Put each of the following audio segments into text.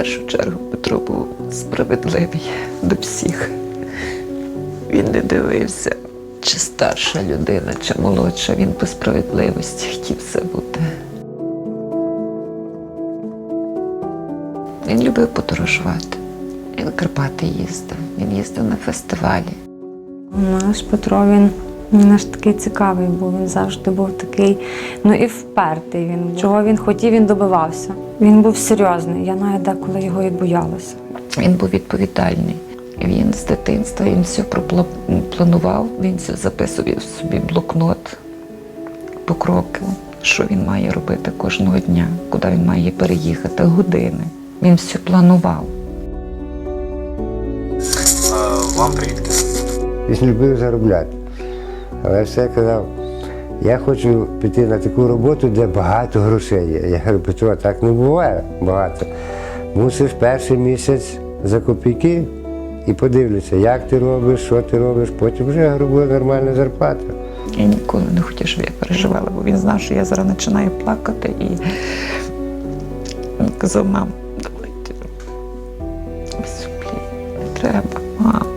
першу чергу Петро був справедливий до всіх. Він не дивився, чи старша людина, чи молодша. Він по справедливості хотів все бути. Він любив подорожувати. Він Карпати їздив, він їздив на фестивалі. Наш Петро він наш такий цікавий був. Він завжди був такий, ну і впертий. Він чого він хотів, він добивався. Він був серйозний. Я навіть деколи його і боялася. Він був відповідальний. Він з дитинства він все планував, він все записував собі блокнот по кроку, що він має робити кожного дня, куди він має переїхати, години. Він все планував. Е, Вам привіт. Він любив заробляти. Але все казав, я хочу піти на таку роботу, де багато грошей є. Я говорю, Петро, так не буває багато. Мусиш перший місяць за копійки і подивлюся, як ти робиш, що ти робиш, потім вже буде нормальна зарплата. Я ніколи не хотів, щоб я переживала, бо він знав, що я зараз починаю плакати і він казав, мам, давайте. Не треба, мам.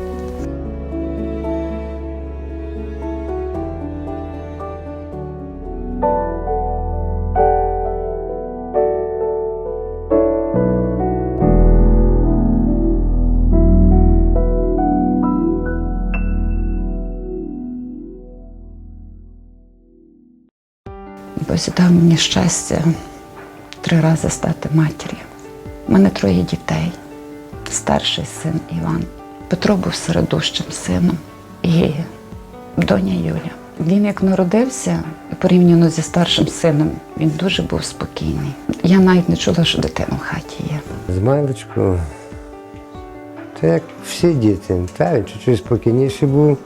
Посідав мені щастя три рази стати матір'ю. У мене троє дітей. Старший син Іван. Петро був середущим сином і доня Юля. Він як народився, порівняно зі старшим сином, він дуже був спокійний. Я навіть не чула, що дитина в хаті є. З маличку, це як всі діти. Та, чуть-чуть спокійніший був.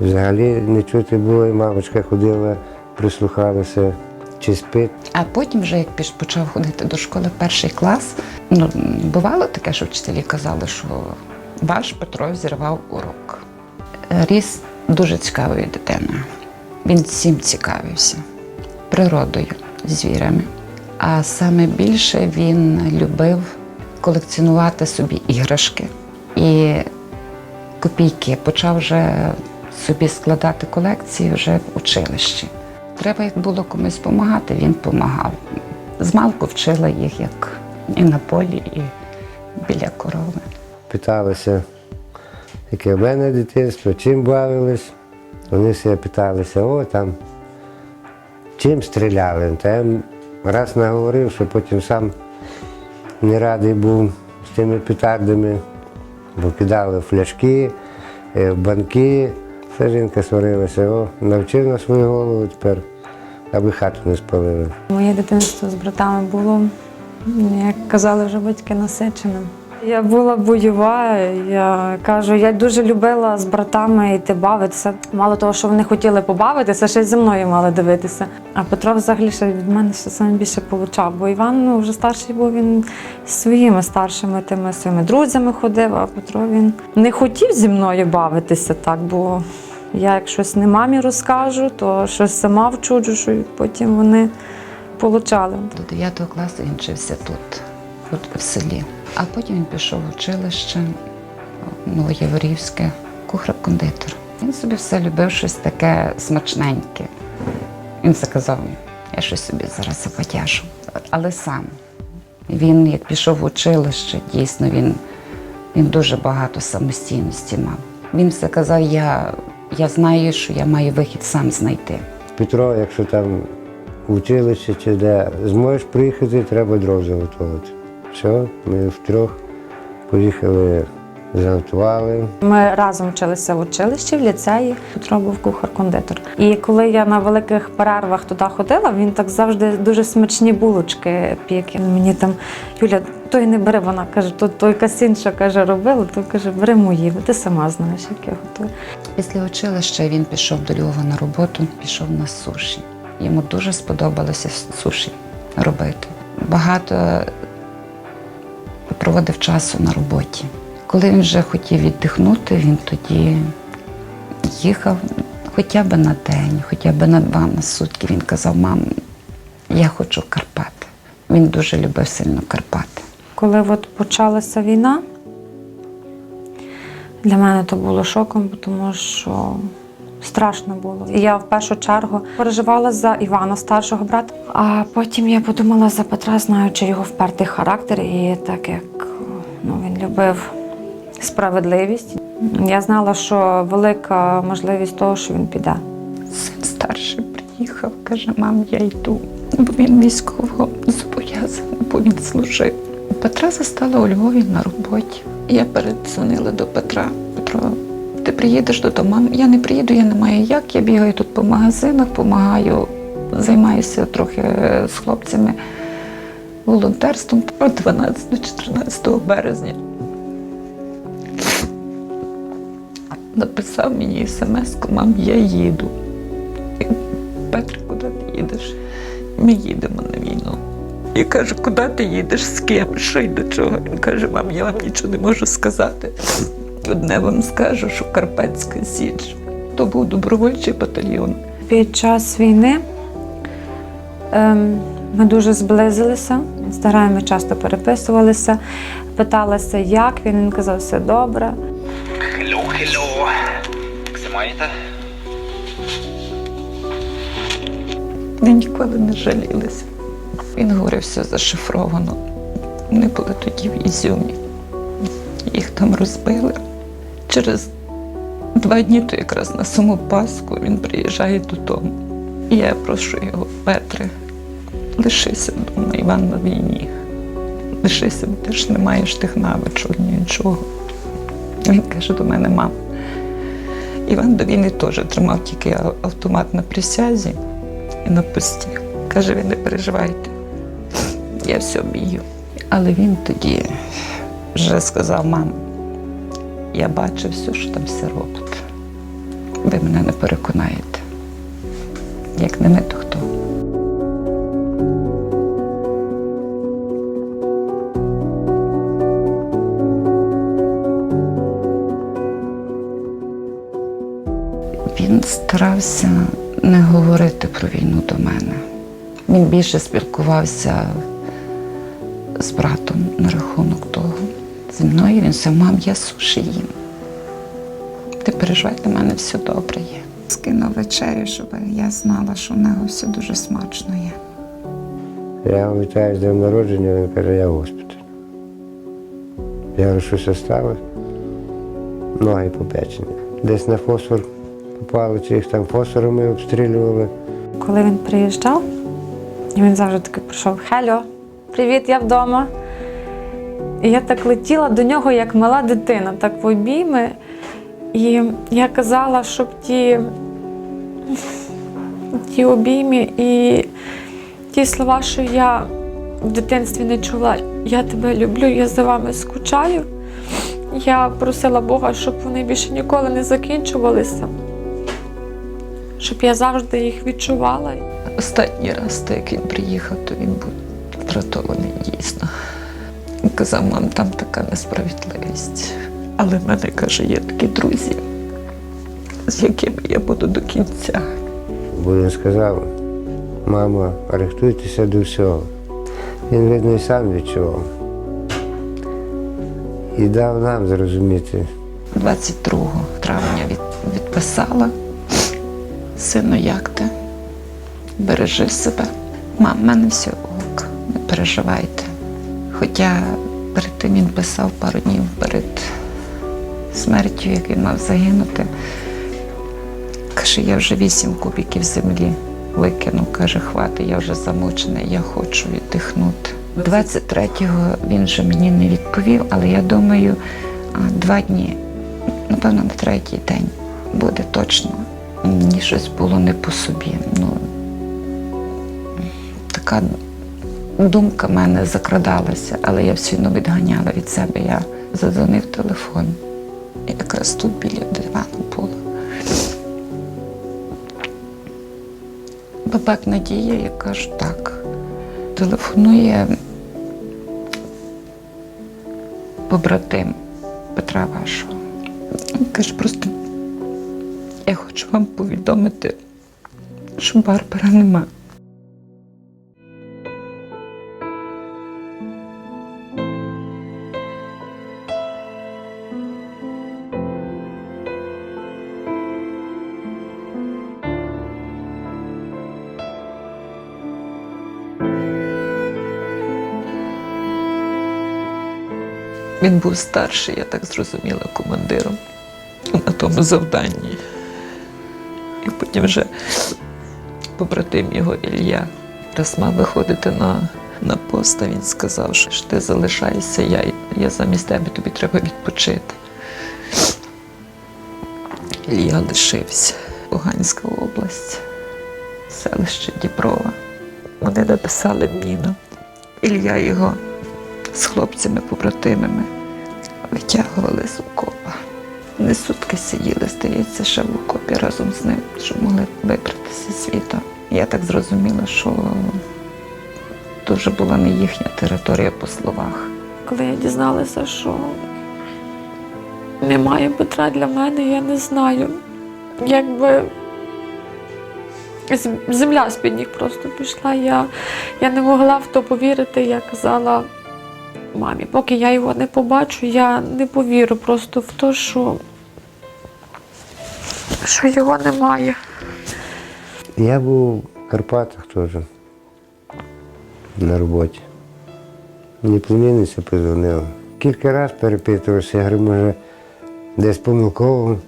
Взагалі не чути було, і мамочка ходила, прислухалася, чи спить. А потім, вже як почав ходити до школи перший клас, ну бувало таке, що вчителі казали, що ваш Петро зірвав урок. Ріс дуже цікавою дитиною. Він всім цікавився природою, звірами. А саме більше він любив колекціонувати собі іграшки і копійки. Почав вже собі складати колекції вже в училищі. Треба було комусь допомагати, він допомагав. Змалку вчила їх як і на полі, і біля корови. питалися, яке в мене дитинство, чим бавились. Вони себе питалися, о, там, чим стріляли. Та я раз наговорив, що потім сам не радий був з тими петардами, бо кидали в фляшки, е, в банки. Все жінка сварилася, о, навчив на свою голову тепер, аби хату не спалили. Моє дитинство з братами було, як казали вже батьки, насиченим. Я була бойова, я кажу, я дуже любила з братами йти бавитися. Мало того, що вони хотіли побавитися, ще зі мною мали дивитися. А Петро взагалі ще від мене ще саме більше получав. Бо Іван ну, вже старший був, він зі своїми старшими тими своїми друзями ходив, а Петро він не хотів зі мною бавитися так, бо я як щось не мамі розкажу, то щось сама вчуджу, що потім вони получали. До 9 класу він вчився тут, в селі. А потім він пішов в училище Новоєворівське, кухар-кондитер. Він собі все любив щось таке смачненьке. Він заказав, я щось собі зараз запотяжу. Але сам. Він, як пішов в училище, дійсно він, він дуже багато самостійності мав. Він все казав, я, я знаю, що я маю вихід сам знайти. Петро, якщо там училище чи де зможеш приїхати, треба дров заготувати. Все, ми втрьох поїхали, заготували. Ми разом вчилися в училищі, в ліцеї. Петро був кухар-кондитер. І коли я на великих перервах туди ходила, він так завжди дуже смачні булочки пік. Він Мені там Юля, той не бери, вона каже, то той касін, що каже, робила, то каже, бери мої, бо ти сама знаєш, як я готую. Після училища він пішов до Львова на роботу, пішов на суші. Йому дуже сподобалося суші робити. Багато проводив часу на роботі. Коли він вже хотів віддихнути, він тоді їхав хоча б на день, хоча б на два на сутки. Він казав, мам, я хочу Карпати. Він дуже любив сильно Карпати. Коли от почалася війна, для мене то було шоком, тому що страшно було. Я в першу чергу переживала за Івана, старшого брата. А потім я подумала за Петра, знаючи його впертий характер, і так як ну, він любив справедливість. Я знала, що велика можливість того, що він піде. Син старший приїхав, каже, мам, я йду. Бо він військово зобов'язаний, бо він служив. Петра застала у Львові на роботі. Я передзвонила до Петра. Петро, ти приїдеш додому? Я не приїду, я не маю як. Я бігаю тут по магазинах, допомагаю, займаюся трохи з хлопцями волонтерством. 12-14 березня написав мені смс-ку, мам, я їду. Петре, куди ти їдеш? Ми їдемо на війну. Я кажу, куди ти їдеш, з ким, що й до чого? Він каже, мам, я вам нічого не можу сказати. Одне вам скажу, що Карпатська Січ. То був добровольчий батальйон. Під час війни ем, ми дуже зблизилися, в інстаграмі часто переписувалися, питалася, як він. Він казав, все добре. Хелло, хелло. Як це маєте? Ми ніколи не жалілися. Він говорив, все зашифровано. Вони були тоді в Ізюмі. Їх там розбили. Через два дні, то якраз на саму Пасху, він приїжджає додому. І я прошу його, Петре, лишися вдома, Іван на війні. Лишися, бо ти ж не маєш тих навичок, нічого. Він каже до мене, мам. Іван до війни теж тримав тільки автомат на присязі і на пості. Каже, ви не переживайте, я все б'ю. Але він тоді вже сказав, мам, я бачив все, що там все робить. Ви мене не переконаєте. Як не ми, то хто? Він старався не говорити про війну до мене. Він більше спілкувався з братом на рахунок того. Зі мною він сказав, мам, я суші їм. Ти переживай, до мене все добре є. Скинув вечерю, щоб я знала, що в нього все дуже смачно є. Я вам вітаю з днем народження, він каже, я в госпіталі. Я говорю, щось сталося. Ноги попечені. Десь на фосфор попали, чи їх там фосфорами обстрілювали. Коли він приїжджав, він завжди таки прийшов: Хело, привіт, я вдома. І я так летіла до нього, як мала дитина, так в обійми. І я казала, щоб ті, ті обійми і ті слова, що я в дитинстві не чула, я тебе люблю, я за вами скучаю. Я просила Бога, щоб вони більше ніколи не закінчувалися, щоб я завжди їх відчувала. Останній раз, так як він приїхав, то він був врятований дійсно. Казав, мам, там така несправедливість. Але в мене каже, є такі друзі, з якими я буду до кінця. Бо він сказав, мамо, рихтуйтеся до всього. Він, видно, і сам відчував. І дав нам зрозуміти, 22 травня від, відписала. Сину, як ти? Бережи себе. Мам, в мене все не переживайте. Хоча перед тим він писав пару днів перед смертю, як він мав загинути. Каже, я вже вісім кубиків землі викинув. Каже, хватить, я вже замучений, я хочу віддихнути. 23-го він вже мені не відповів, але я думаю, два дні, напевно, на третій день буде точно. Мені щось було не по собі. Ну, така думка в мене закрадалася, але я все одно відганяла від себе. Я задзвонив телефон. І якраз тут біля дивану було. Бабак Надія, я кажу, так. Телефонує побратим Петра вашого. Він Каже, просто я хочу вам повідомити, що Барбара нема. Він був старший, я так зрозуміла, командиром на тому завданні. І потім вже побратим його Ілля раз мав виходити на, на пост, а він сказав, що ти залишайся, я, я замість тебе тобі треба відпочити. Ілля лишився. Луганська область, селище Дніпрова. Вони написали міну. Ілля його з хлопцями-побратимами витягували з окопа. Вони сутки сиділи, здається, ще в окопі разом з ним, щоб могли вибратися звідти. Я так зрозуміла, що дуже була не їхня територія по словах. Коли я дізналася, що немає Петра для мене, я не знаю. Якби земля з-під ніг просто пішла. Я, я не могла в то повірити, я казала мамі, поки я його не побачу, я не повірю просто в те, що, що його немає. Я був в Карпатах теж на роботі. Мені племінниця позвонила. Кілька разів перепитувався, я говорю, може, десь помилково,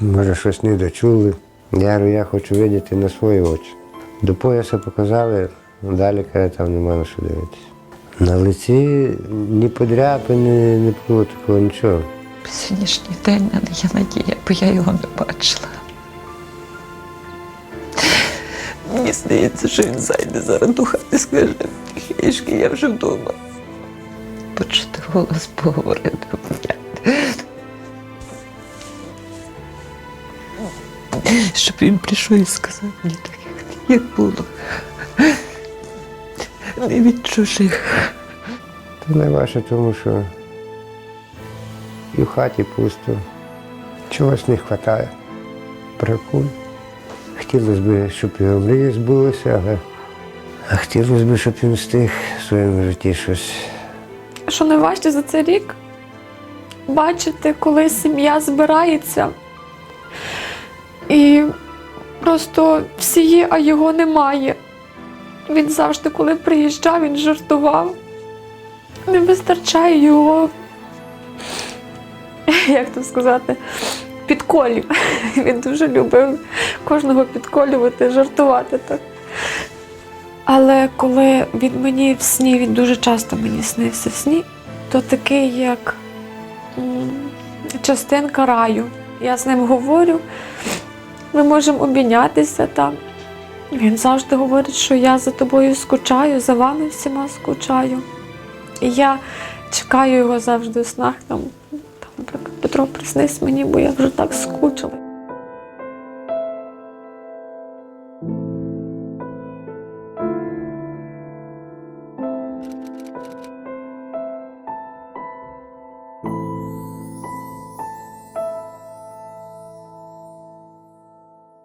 може щось не дочули. Я говорю, я хочу видіти на свої очі. До пояса показали, далі каже, там нема на що дивитися. На лиці ні подряпини, не було такого нічого. По сьогоднішній день є надія, бо я його не бачила. Мені здається, що він зайде зараз до хати скаже, хішки, я вже вдома. Почути голос поговорити. Щоб він прийшов і сказав мені так, як було. Не від чужих. Це найважче, тому що і в хаті пусто. Чогось не вистачає. Бракує. Хотілося б, щоб його мрії збулися, але а хотілося б, щоб він встиг в своєму житті щось. Що найважче за цей рік бачити, коли сім'я збирається. І просто всі є, а його немає. Він завжди, коли приїжджав, він жартував. Не вистачає його, як то сказати, підколів. Він дуже любив кожного підколювати, жартувати так. Але коли він мені в сні, він дуже часто мені снився в сні, то такий, як частинка раю. Я з ним говорю, ми можемо обійнятися там. Він завжди говорить, що я за тобою скучаю, за вами всіма скучаю. І я чекаю його завжди у снах. Там, там наприклад, Петро, приснись мені, бо я вже так скучила.